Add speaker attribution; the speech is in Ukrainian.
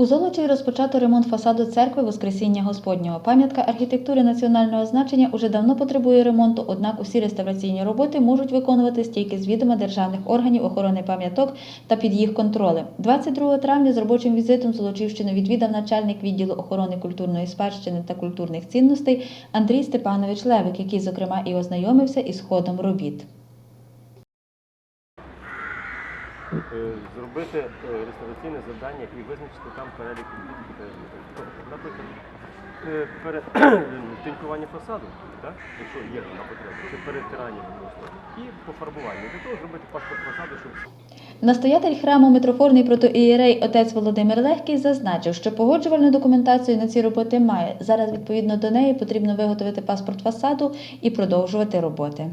Speaker 1: У Золочі розпочато ремонт фасаду церкви Воскресіння Господнього. Пам'ятка архітектури національного значення уже давно потребує ремонту, однак усі реставраційні роботи можуть виконуватись тільки з відома державних органів охорони пам'яток та під їх контролем. 22 травня з робочим візитом Золочівщину відвідав начальник відділу охорони культурної спадщини та культурних цінностей Андрій Степанович Левик, який, зокрема, і ознайомився із ходом робіт.
Speaker 2: Зробити е, реставраційне завдання і визначити там перелік е, Наприклад, е, пере... фасаду, так? якщо є на потреба, чи перетирання відносно, і пофарбування. Для того зробити паспорт фасаду, щоб
Speaker 1: Настоятель храму митрофорний протоієрей отець Володимир Легкий зазначив, що погоджувальну документацію на ці роботи має. Зараз відповідно до неї потрібно виготовити паспорт фасаду і продовжувати роботи.